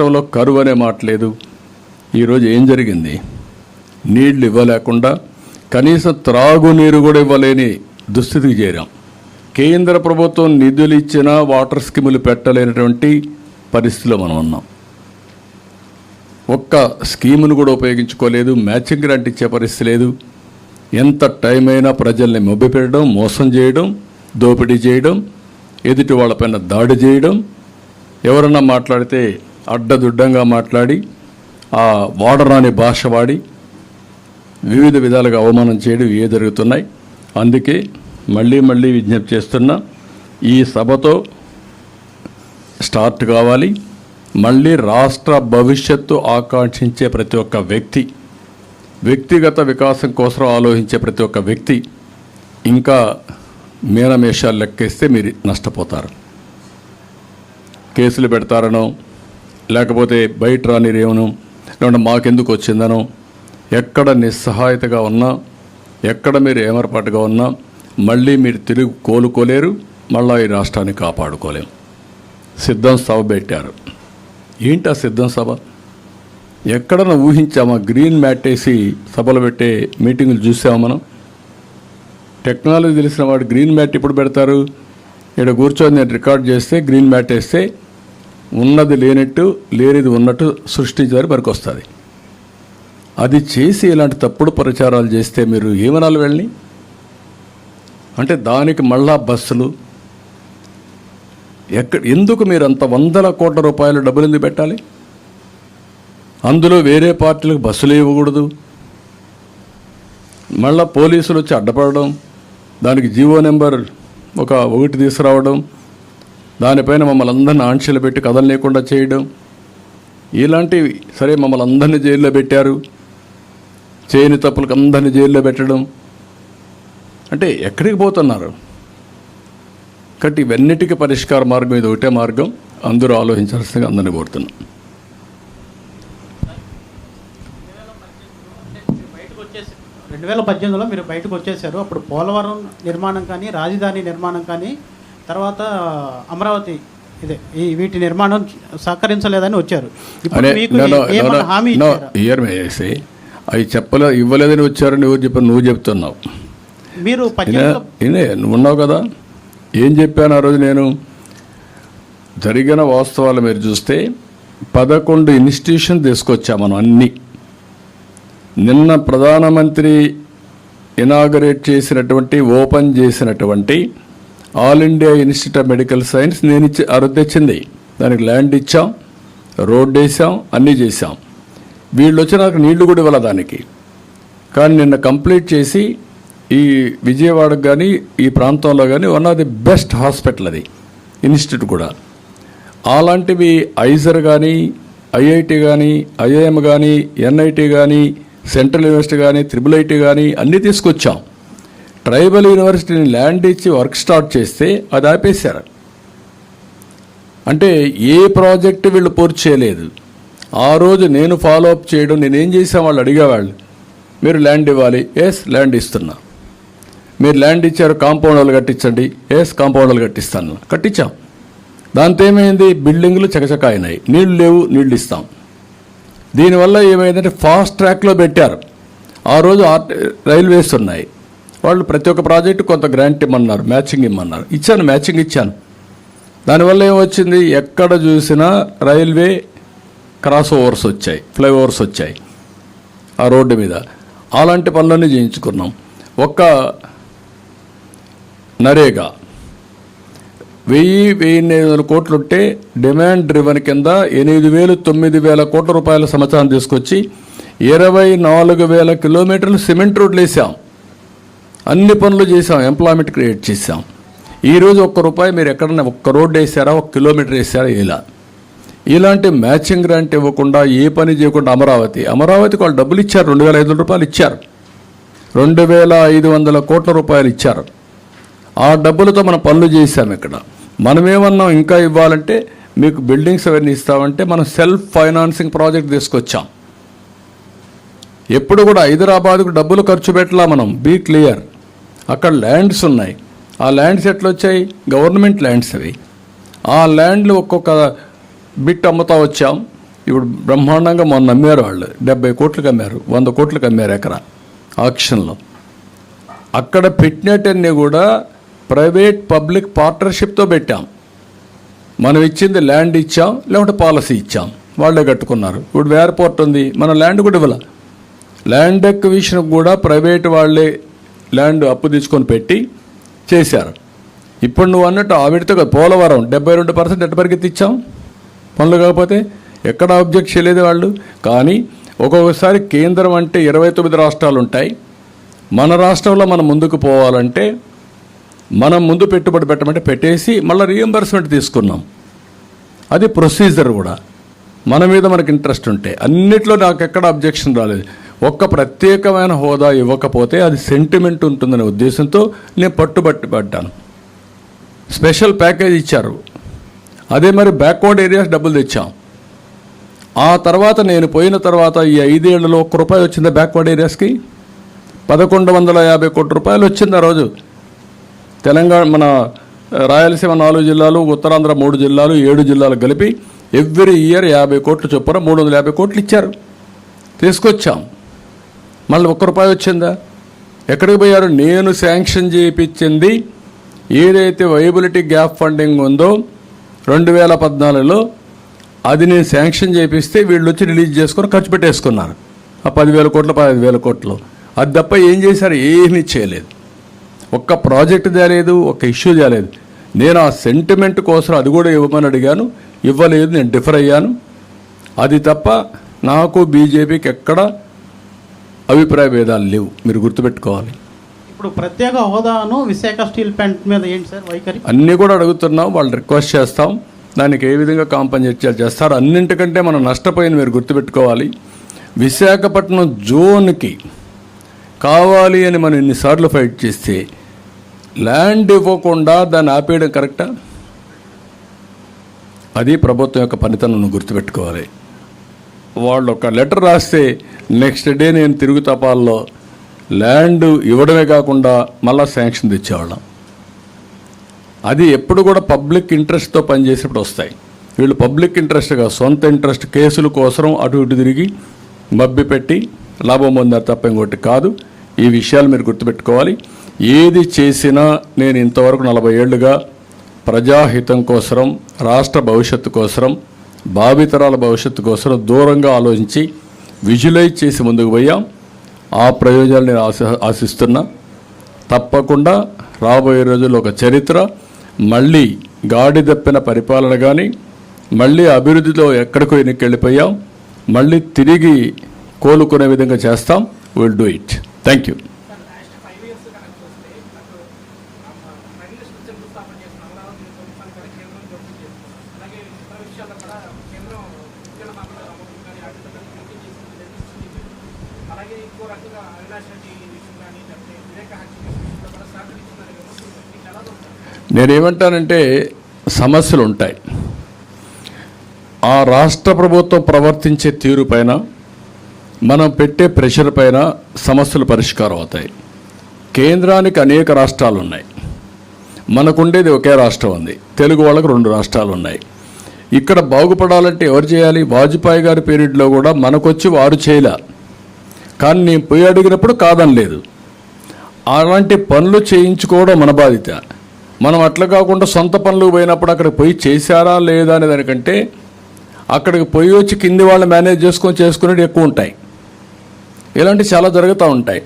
రాష్ట్రంలో కరువు అనే మాట లేదు. ఈరోజు ఏం జరిగింది? నీళ్ళు ఇవ్వలేకుండా కనీసం త్రాగునీరు కూడా ఇవ్వలేని దుస్థితికి చేరాం. కేంద్ర ప్రభుత్వం నిధులు ఇచ్చినా వాటర్ స్కీములు పెట్టలేనటువంటి పరిస్థితిలో మనం ఉన్నాం. ఒక్క స్కీమును కూడా ఉపయోగించుకోలేదు మ్యాచింగ్ గ్రాంట్ ఇచ్చే పరిస్థితి లేదు. ఎంత టైం అయినా ప్రజల్ని మొబ్బిపెట్టడం మోసం చేయడం దోపిడీ చేయడం ఎదుటి వాళ్ళపైన దాడి చేయడం ఎవరన్నా మాట్లాడితే అడ్డదుడ్డంగా మాట్లాడి ఆ వాడరాని భాష వాడి వివిధ విధాలుగా అవమానం చేయడం ఏ జరుగుతున్నాయి. అందుకే మళ్ళీ మళ్ళీ విజ్ఞప్తి చేస్తున్నా ఈ సభతో స్టార్ట్ కావాలి. మళ్ళీ రాష్ట్ర భవిష్యత్తు ఆకాంక్షించే ప్రతి ఒక్క వ్యక్తి వ్యక్తిగత వికాసం కోసం ఆలోచించే ప్రతి ఒక్క వ్యక్తి ఇంకా మీనమేషాలు లెక్కేస్తే మీరు నష్టపోతారు. కేసులు పెడతారనో లేకపోతే బయట రానిరేమను లేకుంటే మాకెందుకు వచ్చిందనో? ఎక్కడ నిస్సహాయతగా ఉన్నా ఎక్కడ మీరు ఏమరపాటుగా ఉన్నా మళ్ళీ మీరు తిరిగి కోలుకోలేరు మళ్ళీ ఈ రాష్ట్రాన్ని కాపాడుకోలేము సిద్ధం సభ పెట్టారు. ఏంటి ఆ సిద్ధం సభ? ఎక్కడన్నా ఊహించామా? గ్రీన్ మ్యాట్ వేసి సభలు పెట్టే మీటింగులు చూసామా మనం? టెక్నాలజీ తెలిసిన వాడు గ్రీన్ మ్యాట్ ఇప్పుడు పెడతారు. ఇక్కడ కూర్చొని నేను రికార్డ్ చేస్తే గ్రీన్ మ్యాట్ వేస్తే ఉన్నది లేనట్టు లేనిది ఉన్నట్టు సృష్టించారు మనకు వస్తుంది. అది చేసి ఇలాంటి తప్పుడు ప్రచారాలు చేస్తే మీరు ఏమనాలి వెళ్ళి అంటే దానికి మళ్ళా బస్సులు. ఎక్కడ ఎందుకు మీరు అంత వందల కోట్ల రూపాయలు డబ్బులు ఎందుకు పెట్టాలి? అందులో వేరే పార్టీలకు బస్సులు ఇవ్వకూడదు. మళ్ళా పోలీసులు వచ్చి అడ్డపడడం దానికి జీవో నెంబర్ ఒక ఒకటి తీసుకురావడం దానిపైన మమ్మల్ని అందరిని ఆంక్షలు పెట్టి కథలు లేకుండా చేయడం. ఇలాంటివి సరే మమ్మల్ని అందరినీ జైల్లో పెట్టారు. చేయని తప్పులకు అందరినీ జైల్లో పెట్టడం. అంటే ఎక్కడికి పోతున్నారు? కాబట్టి ఇవన్నిటికీ పరిష్కార మార్గం ఇది ఒకటే మార్గం. అందరూ ఆలోచించాల్సిందిగా అందరినీ కోరుతున్నాం. బయటకు రెండు వేల పద్దెనిమిదిలో మీరు బయటకు వచ్చేసారు అప్పుడు పోలవరం నిర్మాణం కానీ రాజధాని నిర్మాణం కానీ తర్వాత అమరావతి ఇదే ఈ వీటి నిర్మాణం సహకరించలేదని వచ్చారు? ఇయర్ వేసి అవి చెప్పలే ఇవ్వలేదని వచ్చారని ఎవరు చెప్పారు నువ్వు చెప్తున్నావు. మీరు నువ్వు ఉన్నావు కదా? ఏం చెప్పాను ఆ రోజు నేను? జరిగిన వాస్తవాలు మీరు చూస్తే పదకొండు ఇన్స్టిట్యూషన్ తీసుకొచ్చా మనం అన్ని. నిన్న ప్రధానమంత్రి ఇనాగరేట్ చేసినటువంటి ఓపెన్ చేసినటువంటి all India institute of medical science నేను ఇచ్చి అరుదు తెచ్చింది. దానికి ల్యాండ్ ఇచ్చాం రోడ్ వేసాం అన్నీ చేసాం వీళ్ళు వచ్చి నాకు నీళ్ళు కూడా ఇవ్వాలి దానికి. కానీ నిన్న కంప్లీట్ చేసి ఈ విజయవాడకు కానీ ఈ ప్రాంతంలో కానీ one of the best hospital అది ఇన్స్టిట్యూట్ కూడా. అలాంటివి ఐజర్ కానీ ఐఐటి కానీ ఐఐఎం కానీ ఎన్ఐటి కానీ సెంట్రల్ యూనివర్సిటీ కానీ త్రిబుల్ ఐటీ కానీ అన్నీ తీసుకొచ్చాం. ట్రైబల్ యూనివర్సిటీని ల్యాండ్ ఇచ్చి వర్క్ స్టార్ట్ చేస్తే అది ఆపేశారు. అంటే ఏ ప్రాజెక్ట్ వీళ్ళు పూర్తి చేయలేదు. ఆ రోజు నేను ఫాలో అప్ చేయడం నేనేం చేసాను వాళ్ళు అడిగేవాళ్ళు మీరు ల్యాండ్ ఇవ్వాలి ఎస్ ల్యాండ్ ఇస్తున్నా. మీరు ల్యాండ్ ఇచ్చారు కాంపౌండ్ వాళ్ళు కట్టించండి ఎస్ కాంపౌండ్ వాళ్ళు కట్టిస్తాను. కట్టించాం. దాంతో ఏమైంది? బిల్డింగ్లు చకచక అయినాయి నీళ్ళు లేవు నీళ్ళు ఇస్తాం. దీనివల్ల ఏమైందంటే ఫాస్ట్ ట్రాక్లో పెట్టారు. ఆ రోజు ఆర్ రైల్వేస్ ఉన్నాయి. వాళ్ళు ప్రతి ఒక్క ప్రాజెక్టు కొంత గ్రాంట్ ఇమ్మన్నారు మ్యాచింగ్ ఇమ్మన్నారు. ఇచ్చాను మ్యాచింగ్ ఇచ్చాను. దానివల్ల ఏమొచ్చింది? ఎక్కడ చూసినా రైల్వే క్రాస్ ఓవర్స్ వచ్చాయి ఫ్లైఓవర్స్ వచ్చాయి ఆ రోడ్డు మీద. అలాంటి పనులన్నీ చేయించుకున్నాం. ఒక్క నరేగా వెయ్యి వెయ్యి వందల కోట్లు ఉంటే డిమాండ్ డ్రివన్ కింద ఎనిమిది వేలు తొమ్మిది వేల కోట్ల రూపాయల సంవత్సరం తీసుకొచ్చి ఇరవై నాలుగు వేల కిలోమీటర్లు సిమెంట్ రోడ్లు వేసాం అన్ని పనులు చేసాం ఎంప్లాయ్మెంట్ క్రియేట్ చేసాం ఈరోజు ఒక్క రూపాయి మీరు ఎక్కడన్నా ఒక్క రోడ్డు వేసారా ఒక కిలోమీటర్ వేసారా ఇలా. ఇలాంటి మ్యాచింగ్ గ్రాంట్ ఇవ్వకుండా ఏ పని చేయకుండా అమరావతి. అమరావతికి వాళ్ళు డబ్బులు ఇచ్చారు రెండు వేల ఐదు వందల రూపాయలు ఇచ్చారు. రెండు వేల ఐదు వందల కోట్ల రూపాయలు ఇచ్చారు. ఆ డబ్బులతో మనం పనులు చేశాం ఇక్కడ. మనమేమన్నాం ఇంకా ఇవ్వాలంటే మీకు బిల్డింగ్స్ అవన్నీ ఇస్తామంటే మనం సెల్ఫ్ ఫైనాన్సింగ్ ప్రాజెక్ట్ తీసుకొచ్చాం. ఎప్పుడు కూడా హైదరాబాద్కు డబ్బులు ఖర్చు పెట్టలా మనం బీ క్లియర్ అక్కడ ల్యాండ్స్ ఉన్నాయి. ఆ ల్యాండ్స్ ఎట్లా వచ్చాయి గవర్నమెంట్ ల్యాండ్స్ అవి. ఆ ల్యాండ్లు ఒక్కొక్క బిట్ అమ్ముతా వచ్చాం. ఇప్పుడు బ్రహ్మాండంగా మొన్న అమ్మారు వాళ్ళు. డెబ్బై కోట్లకు అమ్మారు వంద కోట్లకు అమ్మారు ఎకరా ఆక్షన్లో. అక్కడ పెట్టినట్టన్నీ కూడా ప్రైవేట్ పబ్లిక్ పార్ట్నర్షిప్తో పెట్టాం. మనం ఇచ్చింది ల్యాండ్ ఇచ్చాం లేకుంటే పాలసీ ఇచ్చాం. వాళ్ళే కట్టుకున్నారు. ఇప్పుడు ఎయిర్పోర్ట్ ఉంది. మన ల్యాండ్ కూడా ఇవ్వాల. ల్యాండ్ ఎక్విషన్ కూడా ప్రైవేట్ వాళ్ళే ల్యాండ్ అప్పు తీసుకొని పెట్టి చేశారు. ఇప్పుడు నువ్వు అన్నట్టు ఆవిడతో పోలవరం డెబ్బై రెండు పర్సెంట్ ఎట్ట పరిగెత్తి ఇచ్చాం. పనులు కాకపోతే ఎక్కడ అబ్జెక్ట్ చేయలేదు వాళ్ళు. కానీ ఒక్కొక్కసారి కేంద్రం అంటే ఇరవై తొమ్మిది రాష్ట్రాలు ఉంటాయి. మన రాష్ట్రంలో మనం ముందుకు పోవాలంటే మనం ముందు పెట్టుబడి పెట్టమంటే పెట్టేసి మళ్ళీ రీఎంబర్స్మెంట్ తీసుకున్నాం. అది ప్రొసీజర్ కూడా. మన మీద మనకి ఇంట్రెస్ట్ ఉంటే. అన్నిట్లో నాకు ఎక్కడ అబ్జెక్షన్ రాలేదు. ఒక్క ప్రత్యేకమైన హోదా ఇవ్వకపోతే అది సెంటిమెంట్ ఉంటుందనే ఉద్దేశంతో నేను పట్టుబట్టి పడ్డాను స్పెషల్ ప్యాకేజ్ ఇచ్చారు. అదే మరి బ్యాక్వర్డ్ ఏరియాస్ డబ్బులు తెచ్చాం. ఆ తర్వాత నేను పోయిన తర్వాత ఈ ఐదేళ్ళలో ఒక్క రూపాయి వచ్చిందా బ్యాక్వర్డ్ ఏరియాస్కి? పదకొండు వందల యాభై కోట్ల రూపాయలు వచ్చింది ఆ రోజు. తెలంగాణ మన రాయలసీమ నాలుగు జిల్లాలు ఉత్తరాంధ్ర మూడు జిల్లాలు ఏడు జిల్లాలు కలిపి ఎవ్రీ ఇయర్ యాభై కోట్లు చొప్పున మూడు వందల యాభై కోట్లు ఇచ్చారు. తీసుకొచ్చాం. మళ్ళీ ఒక్క రూపాయి వచ్చిందా? ఎక్కడికి పోయారు? నేను శాంక్షన్ చేయించింది ఏదైతే వైబిలిటీ గ్యాప్ ఫండింగ్ ఉందో రెండు వేల పద్నాలుగులో అది నేను శాంక్షన్ చేపిస్తే వీళ్ళు వచ్చి రిలీజ్ చేసుకొని ఖర్చు పెట్టేసుకున్నారు. ఆ పదివేల కోట్లు పదహైదు వేల కోట్లు. అది తప్ప ఏం చేశారు? ఏమీ చేయలేదు. ఒక్క ప్రాజెక్ట్ తేలేదు ఒక్క ఇష్యూ తేలేదు. నేను ఆ సెంటిమెంట్ కోసం అది కూడా ఇవ్వమని అడిగాను. ఇవ్వలేదు నేను డిఫర్ అయ్యాను. అది తప్ప నాకు బీజేపీకి ఎక్కడ అభిప్రాయ భేదాలు లేవు. మీరు గుర్తుపెట్టుకోవాలి. ఇప్పుడు ప్రత్యేక హోదాను విశాఖ స్టీల్ ప్లాంట్ మీద ఏంటి సార్ వైఖరి? అన్నీ కూడా అడుగుతున్నాం వాళ్ళు రిక్వెస్ట్ చేస్తాం. దానికి ఏ విధంగా కాంపన్సేట్ చేస్తారు? అన్నింటికంటే మనం నష్టపోయింది మీరు గుర్తుపెట్టుకోవాలి. విశాఖపట్నం జోన్కి కావాలి అని మనం ఇన్నిసార్లు ఫైట్ చేస్తే ల్యాండ్ ఇవ్వకుండా దాన్ని ఆపేయడం కరెక్టా? అది ప్రభుత్వం యొక్క పనితనం గుర్తుపెట్టుకోవాలి. వాళ్ళు ఒక లెటర్ రాస్తే నెక్స్ట్ డే నేను తిరుగు తపాల్లో ల్యాండ్ ఇవ్వడమే కాకుండా మళ్ళా శాంక్షన్ తెచ్చేవాళ్ళం. అది ఎప్పుడు కూడా పబ్లిక్ ఇంట్రెస్ట్తో పనిచేసేప్పుడు వస్తాయి. వీళ్ళు పబ్లిక్ ఇంట్రెస్ట్గా సొంత ఇంట్రెస్ట్ కేసుల కోసం అటు ఇటు తిరిగి మబ్బి పెట్టి లాభం పొందారు తప్ప ఇంకోటి కాదు. ఈ విషయాలు మీరు గుర్తుపెట్టుకోవాలి. ఏది చేసినా నేను ఇంతవరకు నలభై ఏళ్ళుగా ప్రజాహితం కోసరం రాష్ట్ర భవిష్యత్తు కోసం భావితరాల భవిష్యత్తు కోసం దూరంగా ఆలోచించి విజువలైజ్ చేసి ముందుకు పోయాం. ఆ ప్రయోజనాలు నేను ఆశ ఆశిస్తున్నా. తప్పకుండా రాబోయే రోజుల్లో ఒక చరిత్ర మళ్ళీ గాడి తప్పిన పరిపాలన కానీ మళ్ళీ అభివృద్ధిలో ఎక్కడికో ఎన్నిక వెళ్ళిపోయాం మళ్ళీ తిరిగి కోలుకునే విధంగా చేస్తాం. Will do it thank you నేనేమంటానంటే సమస్యలు ఉంటాయి ఆ రాష్ట్ర ప్రభుత్వం ప్రవర్తించే తీరు పైన మనం పెట్టే ప్రెషర్ పైన సమస్యలు పరిష్కారం అవుతాయి. కేంద్రానికి అనేక రాష్ట్రాలు ఉన్నాయి మనకుండేది ఒకే రాష్ట్రం ఉంది. తెలుగు వాళ్ళకు రెండు రాష్ట్రాలు ఉన్నాయి ఇక్కడ బాగుపడాలంటే ఎవరు చేయాలి? వాజ్పేయి గారి పీరియడ్లో కూడా మనకొచ్చి వారు చేయలే. కానీ నేను పోయి అడిగినప్పుడు కాదని లేదు అలాంటి పనులు చేయించుకోవడం మన బాధ్యత. మనం అట్లా కాకుండా సొంత పనులు పోయినప్పుడు అక్కడికి పోయి చేశారా లేదా అనే దానికంటే అక్కడికి పోయి వచ్చి కింది వాళ్ళు మేనేజ్ చేసుకొని చేసుకునేవి ఎక్కువ ఉంటాయి. ఇలాంటివి చాలా జరుగుతూ ఉంటాయి.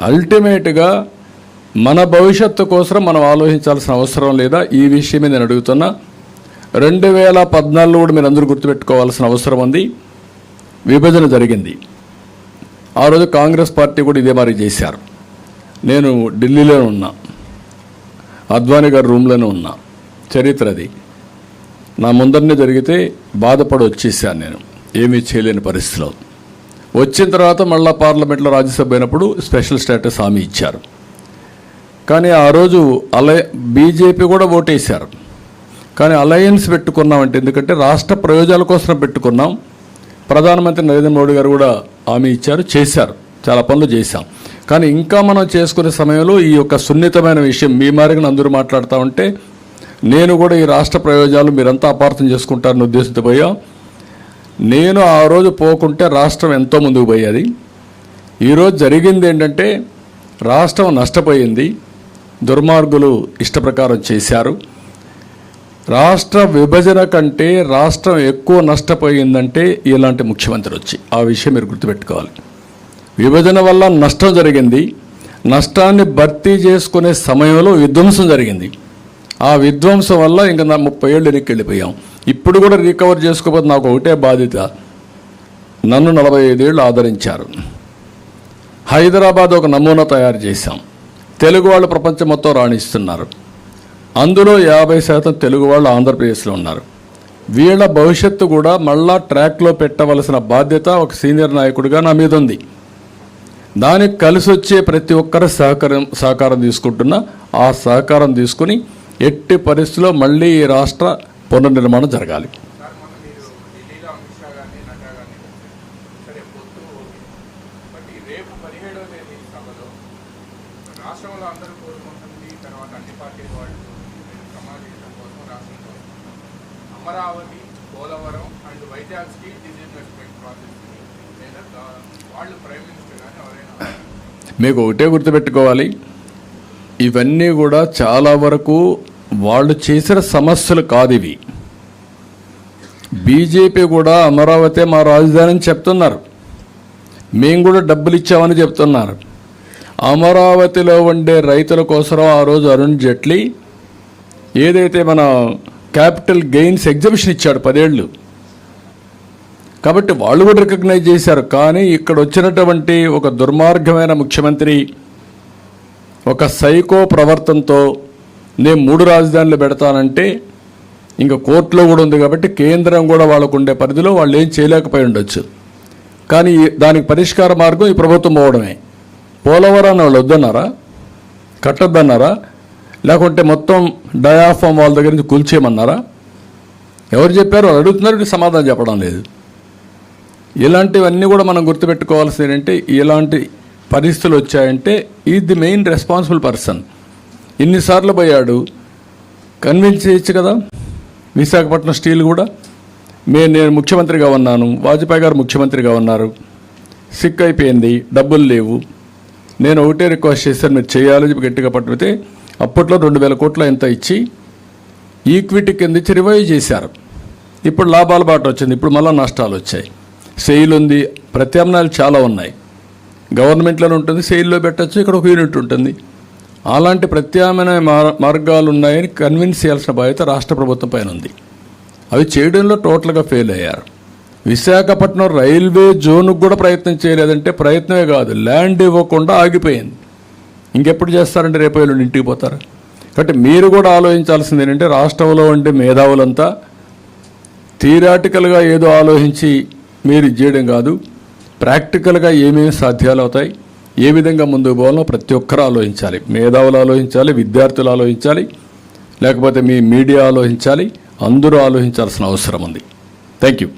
అల్టిమేట్గా మన భవిష్యత్తు కోసం మనం ఆలోచించాల్సిన అవసరం లేదా ఈ విషయమే నేను అడుగుతున్నా. రెండు వేల పద్నాలుగులో కూడా మీరు అందరూ గుర్తుపెట్టుకోవాల్సిన అవసరం ఉంది. విభజన జరిగింది. ఆ రోజు కాంగ్రెస్ పార్టీ కూడా ఇదే మరి చేశారు. నేను ఢిల్లీలోనే ఉన్నా. అద్వానీ గారి రూమ్లోనే ఉన్నా. చరిత్ర అది నా ముందరనే జరిగితే బాధపడి వచ్చేసాను నేను. ఏమీ చేయలేని పరిస్థితిలో. వచ్చిన తర్వాత మళ్ళా పార్లమెంట్లో రాజ్యసభ అయినప్పుడు స్పెషల్ స్టేటస్ హామీ ఇచ్చారు. కానీ ఆ రోజు అలయ బీజేపీ కూడా ఓటేశారు. కానీ అలయన్స్ పెట్టుకున్నామంటే ఎందుకంటే రాష్ట్ర ప్రయోజనాల కోసం పెట్టుకున్నాం. ప్రధానమంత్రి నరేంద్ర మోడీ గారు కూడా హామీ ఇచ్చారు చేశారు. చాలా పనులు చేశాం. కానీ ఇంకా మనం చేసుకునే సమయంలో ఈ యొక్క సున్నితమైన విషయం మీ మారిగిన అందరూ మాట్లాడుతూ ఉంటే నేను కూడా ఈ రాష్ట్ర ప్రయోజనాలు మీరంతా అపార్థం చేసుకుంటారని ఉద్దేశంతో పోయాం నేను ఆ రోజు పోకుంటే రాష్ట్రం ఎంతో ముందుకు పోయేది. ఈరోజు జరిగింది ఏంటంటే రాష్ట్రం నష్టపోయింది. దుర్మార్గులు ఇష్టప్రకారం చేశారు. రాష్ట్ర విభజన కంటే రాష్ట్రం ఎక్కువ నష్టపోయిందంటే ఇలాంటి ముఖ్యమంత్రి వచ్చి ఆ విషయం మీరు గుర్తుపెట్టుకోవాలి. విభజన వల్ల నష్టం జరిగింది. నష్టాన్ని భర్తీ చేసుకునే సమయంలో విధ్వంసం జరిగింది. ఆ విధ్వంసం వల్ల ఇంకా నా ముప్పై ఏళ్ళు వెనక్కి వెళ్ళిపోయాం. ఇప్పుడు కూడా రికవర్ చేసుకోకపోతే నాకు ఒకటే బాధ్యత. నన్ను నలభై ఐదేళ్ళు ఆదరించారు. హైదరాబాద్ ఒక నమూనా తయారు చేశాం. తెలుగు వాళ్ళు ప్రపంచం మొత్తం రాణిస్తున్నారు. అందులో యాభై శాతం తెలుగు వాళ్ళు ఆంధ్రప్రదేశ్లో ఉన్నారు. వీళ్ళ భవిష్యత్తు కూడా మళ్ళా ట్రాక్లో పెట్టవలసిన బాధ్యత ఒక సీనియర్ నాయకుడిగా నా మీద ఉంది. దానికి కలిసి వచ్చే ప్రతి ఒక్కరు సహకారం సహకారం తీసుకుంటున్నా ఆ సహకారం తీసుకుని ఎట్టి పరిస్థితిలో మళ్ళీ ఈ రాష్ట్ర పునర్నిర్మాణం జరగాలి. అమరావతి మొన్న మీరు ఢిల్లీలో అమిత్ షా గారిని నడ్డా గారిని కలిశారు. సరే పొత్తు ఓకే బట్ ఈ రేపు పదిహేడవ తేదీ సభలో రాష్ట్రంలో అందరూ కోరుకుంటుంది తర్వాత అన్ని పార్టీల వాళ్ళు మీరు సమావేశం కోసం రాష్ట్రం కోసం Amaravati Polavaram and Vizag steel disinvestment ప్రాజెక్ట్ని లేదా గా- వాళ్ళు ప్రైమ్ మినిస్టర్ కానీ ఎవరైనా మీకు ఒకటే గుర్తుపెట్టుకోవాలి. ఇవన్నీ కూడా చాలా వరకు వాళ్ళు చేసిన సమస్యలు కాదు ఇవి. బీజేపీ కూడా అమరావతి మా రాజధాని అని చెప్తున్నారు. మేము కూడా డబ్బులు ఇచ్చామని చెప్తున్నారు. అమరావతిలో ఉండే రైతుల కోసం ఆ రోజు అరుణ్ జైట్లీ ఏదైతే మన క్యాపిటల్ గెయిన్స్ ఎగ్జిబిషన్ ఇచ్చాడు పదేళ్ళు. కాబట్టి వాళ్ళు కూడా రికగ్నైజ్ చేశారు. కానీ ఇక్కడ వచ్చినటువంటి ఒక దుర్మార్గమైన ముఖ్యమంత్రి ఒక సైకో ప్రవర్తనతో నేను మూడు రాజధానులు పెడతానంటే ఇంకా కోర్టులో కూడా ఉంది కాబట్టి కేంద్రం కూడా వాళ్ళకు ఉండే పరిధిలో వాళ్ళు ఏం చేయలేకపోయి ఉండొచ్చు. కానీ దానికి పరిష్కార మార్గం ఈ ప్రభుత్వం పోవడమే. పోలవరాన్ని వాళ్ళు వద్దన్నారా? కట్టొద్దన్నారా? లేకుంటే మొత్తం డయాఫామ్ వాళ్ళ దగ్గర నుంచి కూల్చేయమన్నారా? ఎవరు చెప్పారు? వాళ్ళు అడుగుతున్నారు సమాధానం చెప్పడం లేదు. ఇలాంటివన్నీ కూడా మనం గుర్తుపెట్టుకోవాల్సింది ఏంటంటే ఇలాంటి పరిస్థితులు వచ్చాయంటే ఈ ది మెయిన్ రెస్పాన్సిబుల్ పర్సన్ ఇన్నిసార్లు పోయాడు కన్విన్స్ చేయొచ్చు కదా? విశాఖపట్నం స్టీల్ కూడా. మేము నేను ముఖ్యమంత్రిగా ఉన్నాను వాజ్పేయి గారు ముఖ్యమంత్రిగా ఉన్నారు. సిక్ అయిపోయింది డబ్బులు లేవు. నేను ఒకటే రిక్వెస్ట్ చేశాను మీరు చేయాలని చెప్పి గట్టిగా పట్టుకుతే అప్పట్లో రెండు వేల కోట్ల ఎంత ఇచ్చి ఈక్విటీ కింద ఇచ్చి రివైవ్ చేశారు. ఇప్పుడు లాభాల బాట వచ్చింది ఇప్పుడు మళ్ళీ నష్టాలు వచ్చాయి. సెయిల్ ఉంది. ప్రత్యామ్నాయాలు చాలా ఉన్నాయి. గవర్నమెంట్లో ఉంటుంది సెయిల్లో పెట్టచ్చు ఇక్కడ ఒక యూనిట్ ఉంటుంది. అలాంటి ప్రత్యామ్నాయ మార్- మార్గాలు ఉన్నాయని కన్విన్స్ చేయాల్సిన బాధ్యత రాష్ట్ర ప్రభుత్వం పైన ఉంది. అవి చేయడంలో టోటల్గా ఫెయిల్ అయ్యారు. విశాఖపట్నం రైల్వే జోన్కు కూడా ప్రయత్నం చేయలేదంటే ప్రయత్నమే కాదు ల్యాండ్ ఇవ్వకుండా ఆగిపోయింది. ఇంకెప్పుడు చేస్తారంటే రేపు ఎల్లుండి ఇంటికి పోతారు. కాబట్టి మీరు కూడా ఆలోచించాల్సింది ఏంటంటే రాష్ట్రంలో ఉండే మేధావులంతా థియరాటికల్గా ఏదో ఆలోచించి మీరు చేయడం కాదు. ప్రాక్టికల్గా ఏమేమి సాధ్యాలు అవుతాయి? ఏ విధంగా ముందుకు పోవాలో ప్రతి ఒక్కరు ఆలోచించాలి. మేధావులు ఆలోచించాలి విద్యార్థులు ఆలోచించాలి లేకపోతే మీ మీడియా ఆలోచించాలి అందరూ ఆలోచించాల్సిన అవసరం ఉంది. Thank you